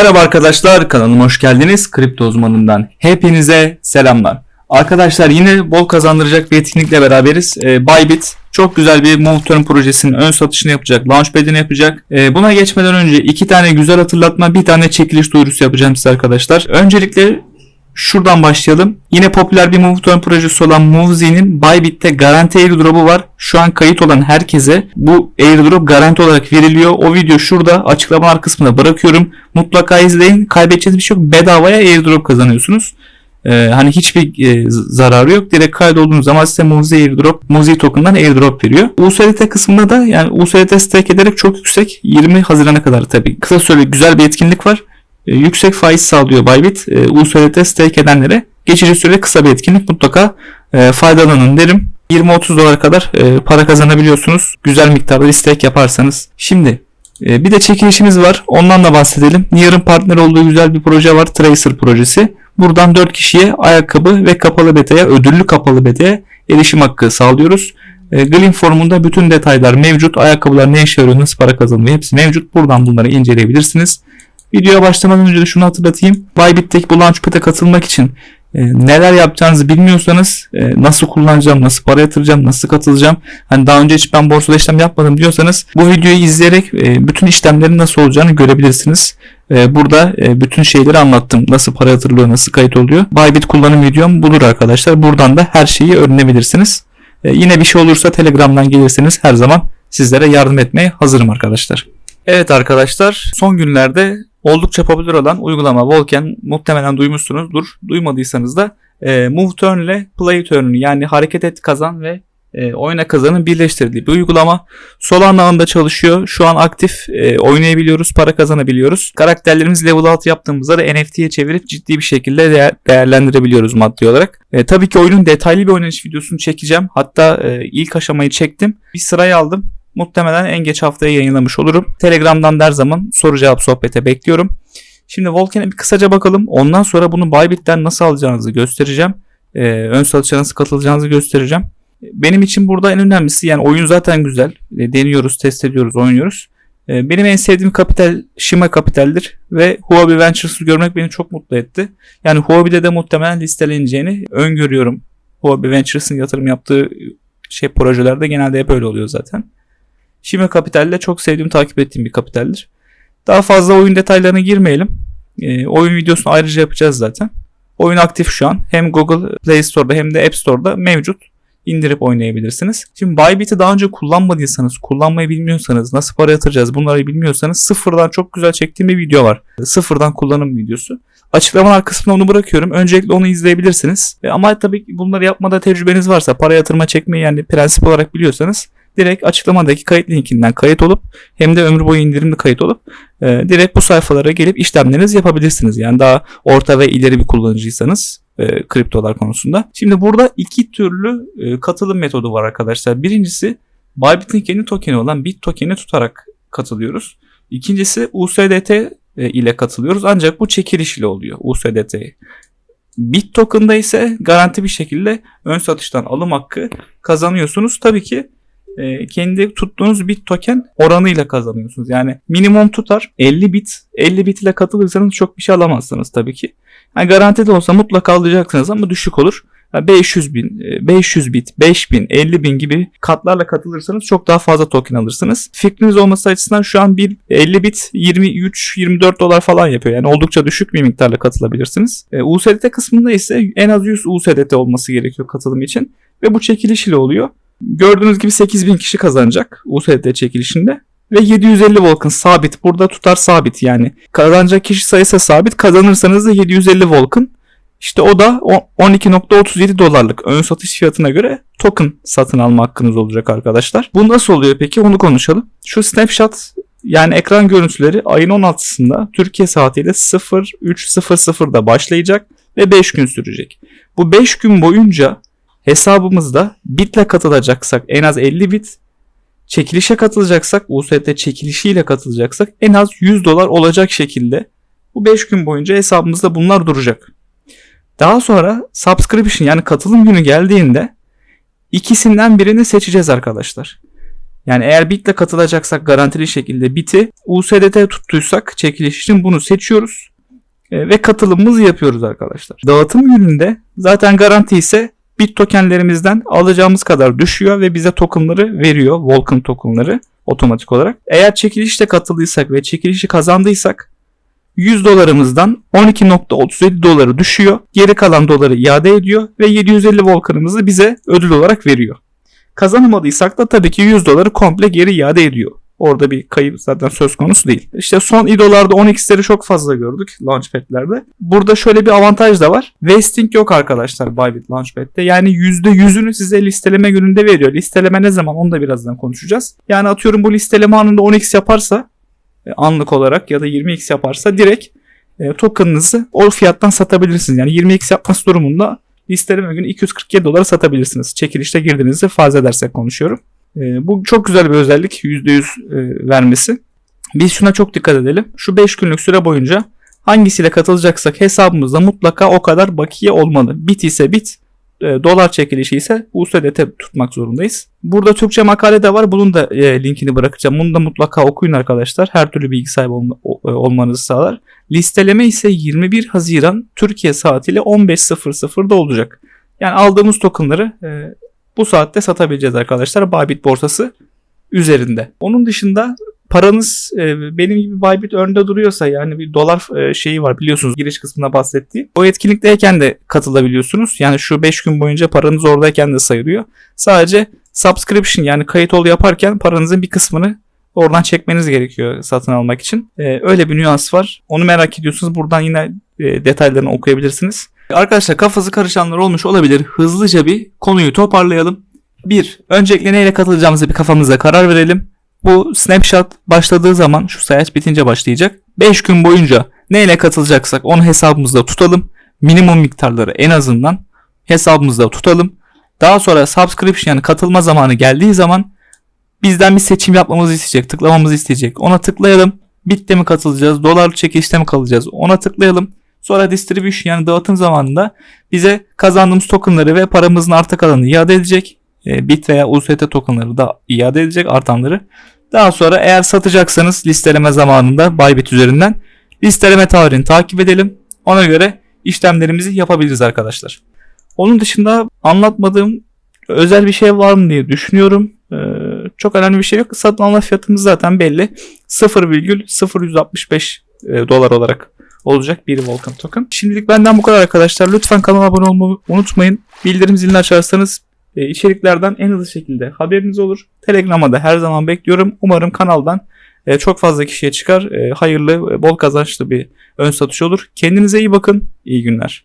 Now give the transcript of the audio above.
Merhaba arkadaşlar kanalıma hoş geldiniz. Kripto uzmanından hepinize selamlar. Arkadaşlar yine bol kazandıracak bir etkinlikle beraberiz. Ee, Bybit çok güzel bir Move Turn projesinin ön satışını yapacak, launchpad'ini yapacak. Ee, buna geçmeden önce iki tane güzel hatırlatma, bir tane çekiliş duyurusu yapacağım size arkadaşlar. Öncelikle Şuradan başlayalım. Yine popüler bir Moveturn projesi olan Movezy'nin Bybit'te garanti airdrop'u var. Şu an kayıt olan herkese bu airdrop garanti olarak veriliyor. O video şurada açıklamalar kısmına bırakıyorum. Mutlaka izleyin. Kaybedeceğiniz bir şey yok. Bedavaya airdrop kazanıyorsunuz. Ee, hani hiçbir e, zararı yok. Direkt kaydolduğunuz zaman size Mozy airdrop, Mozy token'dan airdrop veriyor. USDT kısmında da yani USDT stake ederek çok yüksek. 20 Haziran'a kadar tabii. Kısa süreli güzel bir etkinlik var. E, yüksek faiz sağlıyor Bybit. E, USDT stake edenlere geçici süre kısa bir etkinlik mutlaka e, faydalanın derim. 20-30 dolar kadar e, para kazanabiliyorsunuz. Güzel miktarda bir stake yaparsanız. Şimdi e, bir de çekilişimiz var. Ondan da bahsedelim. Near'ın partner olduğu güzel bir proje var. Tracer projesi. Buradan 4 kişiye ayakkabı ve kapalı beta'ya, ödüllü kapalı beta'ya erişim hakkı sağlıyoruz. E, Gleam forumunda bütün detaylar mevcut. Ayakkabılar ne işe yarıyor, nasıl para kazanılıyor hepsi mevcut. Buradan bunları inceleyebilirsiniz. Videoya başlamadan önce de şunu hatırlatayım. Bybit'teki bu Launchpad'e katılmak için e, neler yapacağınızı bilmiyorsanız e, nasıl kullanacağım, nasıl para yatıracağım, nasıl katılacağım. Hani daha önce hiç ben borsada işlem yapmadım diyorsanız bu videoyu izleyerek e, bütün işlemlerin nasıl olacağını görebilirsiniz. E, burada e, bütün şeyleri anlattım. Nasıl para yatırılıyor, nasıl kayıt oluyor. Bybit kullanım videom budur arkadaşlar. Buradan da her şeyi öğrenebilirsiniz. E, yine bir şey olursa Telegram'dan gelirseniz her zaman sizlere yardım etmeye hazırım arkadaşlar. Evet arkadaşlar son günlerde oldukça popüler olan uygulama Volcan muhtemelen duymuşsunuzdur. Duymadıysanız da e, Move Turn ile Play Turn'ü yani hareket et kazan ve e, oyna kazanın birleştirdiği bir uygulama. Solana ağında çalışıyor. Şu an aktif e, oynayabiliyoruz, para kazanabiliyoruz. Karakterlerimizi level 6 yaptığımızda da NFT'ye çevirip ciddi bir şekilde değer, değerlendirebiliyoruz maddi olarak. E, tabii ki oyunun detaylı bir oynanış videosunu çekeceğim. Hatta e, ilk aşamayı çektim. Bir sırayı aldım. Muhtemelen en geç haftaya yayınlamış olurum. Telegram'dan der zaman soru cevap sohbete bekliyorum. Şimdi Volcan'e bir kısaca bakalım. Ondan sonra bunu Bybit'ten nasıl alacağınızı göstereceğim. Ee, ön satışa nasıl katılacağınızı göstereceğim. Benim için burada en önemlisi yani oyun zaten güzel. E, deniyoruz, test ediyoruz, oynuyoruz. E, benim en sevdiğim kapital Shima Kapital'dir ve Huobi Ventures'ı görmek beni çok mutlu etti. Yani Huobi'de de muhtemelen listeleneceğini öngörüyorum. Huobi Ventures'ın yatırım yaptığı şey projelerde genelde hep öyle oluyor zaten. Shima Capital de çok sevdiğim, takip ettiğim bir kapitaldir. Daha fazla oyun detaylarına girmeyelim. E, oyun videosunu ayrıca yapacağız zaten. Oyun aktif şu an. Hem Google Play Store'da hem de App Store'da mevcut. İndirip oynayabilirsiniz. Şimdi Bybit'i daha önce kullanmadıysanız, kullanmayı bilmiyorsanız, nasıl para yatıracağız bunları bilmiyorsanız sıfırdan çok güzel çektiğim bir video var. Sıfırdan kullanım videosu. Açıklamalar kısmına onu bırakıyorum. Öncelikle onu izleyebilirsiniz. Ama tabii bunları yapmada tecrübeniz varsa, para yatırma çekmeyi yani prensip olarak biliyorsanız direkt açıklamadaki kayıt linkinden kayıt olup hem de ömür boyu indirimli kayıt olup e, direkt bu sayfalara gelip işlemlerinizi yapabilirsiniz. Yani daha orta ve ileri bir kullanıcıysanız e, kriptolar konusunda. Şimdi burada iki türlü e, katılım metodu var arkadaşlar. Birincisi Bybit'in kendi tokeni olan Bit tokeni tutarak katılıyoruz. İkincisi USDT e, ile katılıyoruz ancak bu çekiliş ile oluyor USDT. Bit token'da ise garanti bir şekilde ön satıştan alım hakkı kazanıyorsunuz. Tabii ki e, kendi tuttuğunuz bit token oranıyla kazanıyorsunuz. Yani minimum tutar 50 bit. 50 bit ile katılırsanız çok bir şey alamazsınız tabii ki. Yani garanti de olsa mutlaka alacaksınız ama düşük olur. 500 bin, 500 e, bit, 5000, 50 bin gibi katlarla katılırsanız çok daha fazla token alırsınız. Fikriniz olması açısından şu an bir 50 bit 23-24 dolar falan yapıyor. Yani oldukça düşük bir miktarla katılabilirsiniz. E, USDT kısmında ise en az 100 USDT olması gerekiyor katılım için. Ve bu çekiliş ile oluyor. Gördüğünüz gibi 8000 kişi kazanacak USDT çekilişinde. Ve 750 Volkan sabit. Burada tutar sabit yani. Kazanacak kişi sayısı sabit. Kazanırsanız da 750 Volkan. İşte o da 12.37 dolarlık ön satış fiyatına göre token satın alma hakkınız olacak arkadaşlar. Bu nasıl oluyor peki onu konuşalım. Şu snapshot yani ekran görüntüleri ayın 16'sında Türkiye saatiyle 03.00'da başlayacak ve 5 gün sürecek. Bu 5 gün boyunca hesabımızda bitle katılacaksak en az 50 bit, çekilişe katılacaksak UST çekilişiyle katılacaksak en az 100 dolar olacak şekilde bu 5 gün boyunca hesabımızda bunlar duracak. Daha sonra subscription yani katılım günü geldiğinde ikisinden birini seçeceğiz arkadaşlar. Yani eğer bitle katılacaksak garantili şekilde biti USDT tuttuysak çekiliş için bunu seçiyoruz. E, ve katılımımızı yapıyoruz arkadaşlar. Dağıtım gününde zaten garanti ise bit tokenlerimizden alacağımız kadar düşüyor ve bize tokenları veriyor. Vulcan tokenları otomatik olarak. Eğer çekilişte katıldıysak ve çekilişi kazandıysak 100 dolarımızdan 12.37 doları düşüyor. Geri kalan doları iade ediyor ve 750 Vulcan'ımızı bize ödül olarak veriyor. Kazanamadıysak da tabii ki 100 doları komple geri iade ediyor. Orada bir kayıp zaten söz konusu değil. İşte son IDO'larda 10x'leri çok fazla gördük Launchpad'lerde. Burada şöyle bir avantaj da var. Vesting yok arkadaşlar Bybit Launchpad'de. Yani %100'ünü size listeleme gününde veriyor. Listeleme ne zaman onu da birazdan konuşacağız. Yani atıyorum bu listeleme anında 10x yaparsa e, anlık olarak ya da 20x yaparsa direkt e, token'ınızı o fiyattan satabilirsiniz. Yani 20x yapması durumunda listeleme günü 247 dolara satabilirsiniz. Çekilişte girdiğinizde farz edersek konuşuyorum. E, bu çok güzel bir özellik %100 e, vermesi. Biz şuna çok dikkat edelim. Şu 5 günlük süre boyunca hangisiyle katılacaksak hesabımızda mutlaka o kadar bakiye olmalı. Bit ise bit, e, dolar çekilişi ise USDT tutmak zorundayız. Burada Türkçe makale de var. Bunun da e, linkini bırakacağım. Bunu da mutlaka okuyun arkadaşlar. Her türlü bilgi sahibi olma, o- e, olmanızı sağlar. Listeleme ise 21 Haziran Türkiye saatiyle 15.00'da olacak. Yani aldığımız tokenları e, bu saatte satabileceğiz arkadaşlar. Bybit borsası üzerinde. Onun dışında paranız e, benim gibi Bybit önde duruyorsa yani bir dolar e, şeyi var biliyorsunuz giriş kısmına bahsettiğim. O etkinlikteyken de katılabiliyorsunuz. Yani şu 5 gün boyunca paranız oradayken de sayılıyor. Sadece subscription yani kayıt ol yaparken paranızın bir kısmını oradan çekmeniz gerekiyor satın almak için. E, öyle bir nüans var. Onu merak ediyorsunuz. Buradan yine e, detaylarını okuyabilirsiniz. Arkadaşlar kafası karışanlar olmuş olabilir. Hızlıca bir konuyu toparlayalım. Bir, öncelikle neyle katılacağımıza bir kafamıza karar verelim. Bu snapshot başladığı zaman şu sayaç bitince başlayacak. 5 gün boyunca neyle katılacaksak onu hesabımızda tutalım. Minimum miktarları en azından hesabımızda tutalım. Daha sonra subscription yani katılma zamanı geldiği zaman bizden bir seçim yapmamızı isteyecek, tıklamamızı isteyecek. Ona tıklayalım. Bit'te mi katılacağız, dolar çekilişte mi kalacağız? Ona tıklayalım. Sonra distribution yani dağıtım zamanında bize kazandığımız tokenları ve paramızın arta kalanını iade edecek. E, Bit veya USDT tokenları da iade edecek artanları. Daha sonra eğer satacaksanız listeleme zamanında Bybit üzerinden listeleme tarihini takip edelim. Ona göre işlemlerimizi yapabiliriz arkadaşlar. Onun dışında anlatmadığım özel bir şey var mı diye düşünüyorum. Ee, çok önemli bir şey yok. Satın alma fiyatımız zaten belli. 0,0165 e, dolar olarak olacak bir Volkan token. Şimdilik benden bu kadar arkadaşlar. Lütfen kanala abone olmayı unutmayın. Bildirim zilini açarsanız e, içeriklerden en hızlı şekilde haberiniz olur. Telegram'a da her zaman bekliyorum. Umarım kanaldan e, çok fazla kişiye çıkar. E, hayırlı, bol kazançlı bir ön satış olur. Kendinize iyi bakın. İyi günler.